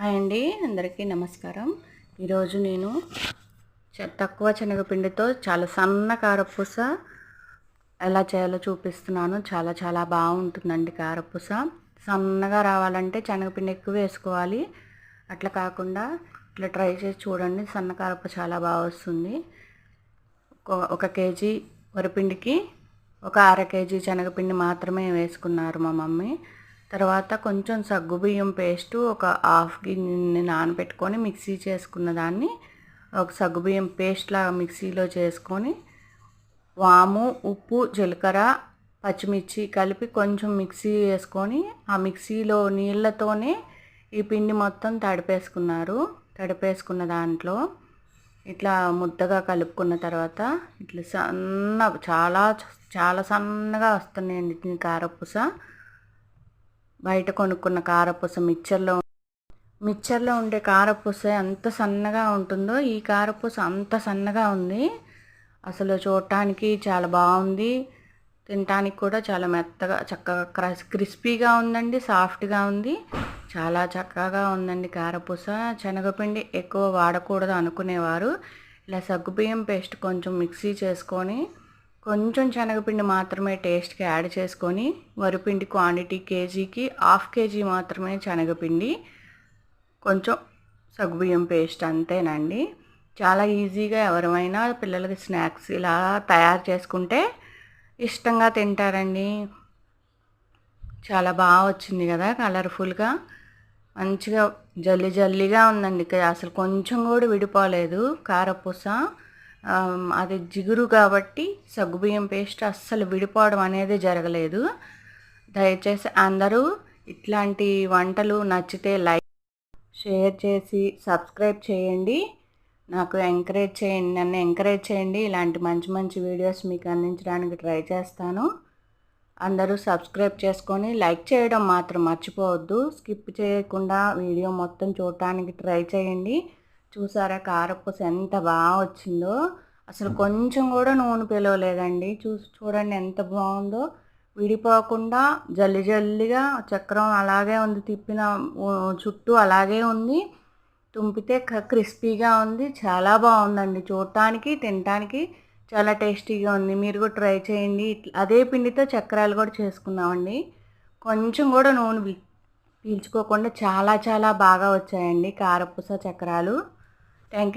Hi అండి అందరికీ నమస్కారం. ఈరోజు నేను చ- తక్కువ శనగపిండితో చాలా సన్న కారపూస ఎలా చేయాలో చూపిస్తున్నాను. చాలా చాలా బాగుంటుందండి కారపూస. సన్నగా రావాలంటే శనగపిండి ఎక్కువ వేసుకోవాలి. అట్లా కాకుండా ఇట్లా ట్రై చేసి చూడండి సన్న కారపూస చాలా బాగా వస్తుంది. ఒక కేజీ వరిపిండికి ఒక అర కేజీ శనగపిండి మాత్రమే వేసుకున్నారు మా మమ్మీ. తర్వాత కొంచెం సగ్గుబియ్యం పేస్ట్ ఒక హాఫ్ గిన్నె నానబెట్టుకొని మిక్సీ చేసుకున్న దాన్ని ఒక సగ్గుబియ్యం పేస్ట్లాగా మిక్సీలో చేసుకొని వాము ఉప్పు జీలకర్ర పచ్చిమిర్చి కలిపి కొంచెం మిక్సీ వేసుకొని ఆ మిక్సీలో నీళ్ళతోనే ఈ పిండి మొత్తం తడిపేసుకున్నారు. తడిపేసుకున్న దాంట్లో ఇట్లా ముద్దగా కలుపుకున్న తర్వాత ఇట్లా సన్న చాలా చాలా సన్నగా వస్తున్నాయండి కారపూస. బయట కొనుక్కున్న కారపూస మిక్చర్లో మిక్చర్లో ఉండే కారపూస ఎంత సన్నగా ఉంటుందో ఈ కారపూస అంత సన్నగా ఉంది. అసలు చూడటానికి చాలా బాగుంది. తినటానికి కూడా చాలా మెత్తగా చక్కగా క్రస్ క్రిస్పీగా ఉందండి సాఫ్ట్గా ఉంది. చాలా చక్కగా ఉందండి కారపూస. శనగపిండి ఎక్కువ వాడకూడదు అనుకునేవారు. ఇలా సగ్గుబియ్యం పేస్ట్ కొంచెం మిక్సీ చేసుకొని కొంచెం శనగపిండి మాత్రమే టేస్ట్కి యాడ్ చేసుకొని వరిపిండి క్వాంటిటీ కేజీకి హాఫ్ కేజీ మాత్రమే శనగపిండి కొంచెం సగ్గుబియ్యం పేస్ట్ అంతేనండి. చాలా ఈజీగా ఎవరైనా పిల్లలకి స్నాక్స్ ఇలా తయారు చేసుకుంటే ఇష్టంగా తింటారండి. చాలా బాగా వచ్చింది కదా కలర్ఫుల్గా. మంచిగా జల్లి జల్లిగా ఉందండి. అసలు కొంచెం కూడా విడిపోలేదు. కారపూస అది జిగురు కాబట్టి సగ్గుబియ్యం పేస్ట్ అస్సలు విడిపోవడం అనేది జరగలేదు. దయచేసి అందరూ ఇట్లాంటి వంటలు నచ్చితే లైక్ షేర్ చేసి సబ్స్క్రైబ్ చేయండి. నాకు ఎంకరేజ్ చేయండి నన్ను ఎంకరేజ్ చేయండి. ఇలాంటి మంచి మంచి వీడియోస్ మీకు అందించడానికి ట్రై చేస్తాను. అందరూ సబ్స్క్రైబ్ చేసుకొని లైక్ చేయడం మాత్రం మర్చిపోవద్దు. స్కిప్ చేయకుండా వీడియో మొత్తం చూడటానికి ట్రై చేయండి. చూసారా కారపూస ఎంత బాగా వచ్చిందో? అసలు కొంచెం కూడా నూనె పిలవలేదండి. చూసి చూడండి ఎంత బాగుందో. విడిపోకుండా జల్లి జల్లిగా చక్రం అలాగే ఉంది. తిప్పిన చుట్టూ అలాగే ఉంది. తుంపితే క- క్రిస్పీగా ఉంది. చాలా బాగుందండి. చూడటానికి తినటానికి చాలా టేస్టీగా ఉంది. మీరు కూడా ట్రై చేయండి. అదే పిండితో చక్రాలు కూడా చేసుకున్నామండి కొంచెం కూడా నూనె పీల్చుకోకుండా చాలా చాలా బాగా వచ్చాయండి కారపూస చక్రాలు. Danke.